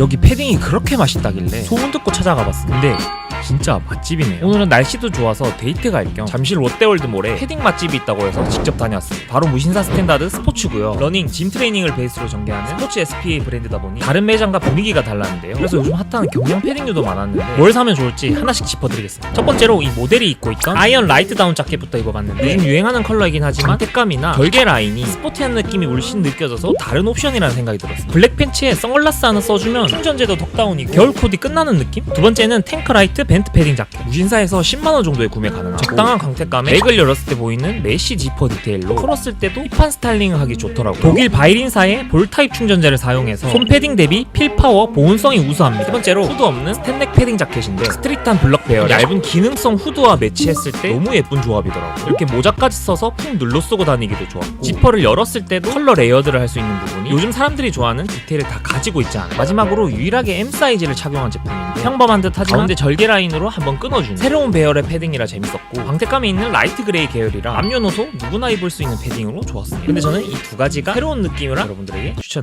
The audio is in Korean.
여기 패딩이 그렇게 맛있다길래 소문 듣고 찾아가 봤는데 진짜 맛집이네요. 오늘은 날씨도 좋아서 데이트 갈 겸 잠실 롯데월드몰에 패딩 맛집이 있다고 해서 직접 다녀왔습니다. 바로 무신사 스탠다드 스포츠고요. 러닝, 짐 트레이닝을 베이스로 전개하는 스포츠 SPA 브랜드다 보니 다른 매장과 분위기가 달랐는데요. 그래서 요즘 핫한 경량 패딩류도 많았는데 뭘 사면 좋을지 하나씩 짚어드리겠습니다. 첫 번째로 이 모델이 입고 있던 아이언 라이트 다운 자켓부터 입어봤는데 요즘 유행하는 컬러이긴 하지만 색감이나 결계 라인이 스포티한 느낌이 물씬 느껴져서 다른 옵션이라는 생각이 들었습니다. 블랙 팬츠에 선글라스 하나 써주면 충전재도 덕다운이고 겨울 코디 끝나는 느낌? 두 번째는 탱크 라이트 벤트 패딩 자켓. 무신사에서 10만원 정도에 구매 가능하고 적당한 광택감에 맥을 열었을 때 보이는 메쉬 지퍼 디테일로 풀었을 때도 힙한 스타일링을 하기 좋더라고요. 독일 바이린사의 볼 타입 충전재를 사용해서 손 패딩 대비 필 파워 보온성이 우수합니다. 세 번째로 후드 없는 스탠넥 패딩 자켓인데 스트릿한 블럭 베어 얇은 기능성 후드와 매치했을 때 너무 예쁜 조합이더라고요. 이렇게 모자까지 써서 푹 눌러 쓰고 다니기도 좋았고 지퍼를 열었을 때도 컬러 레이어드를 할 수 있는 부분이 요즘 사람들이 좋아하는 디테일을 다 가지고 있지 않아요. 마지막으로 유일하게 M 사이즈를 착용한 제품인데 평범한 듯 하지만 가운데 절개 라인으로 한번 끊어주는 새로운 배열의 패딩이라 재밌었고 광택감이 있는 라이트 그레이 계열이라 남녀노소 누구나 입을 수 있는 패딩으로 좋았습니다. 근데 저는 이 두 가지가 새로운 느낌이라 여러분들에게 추천드립니다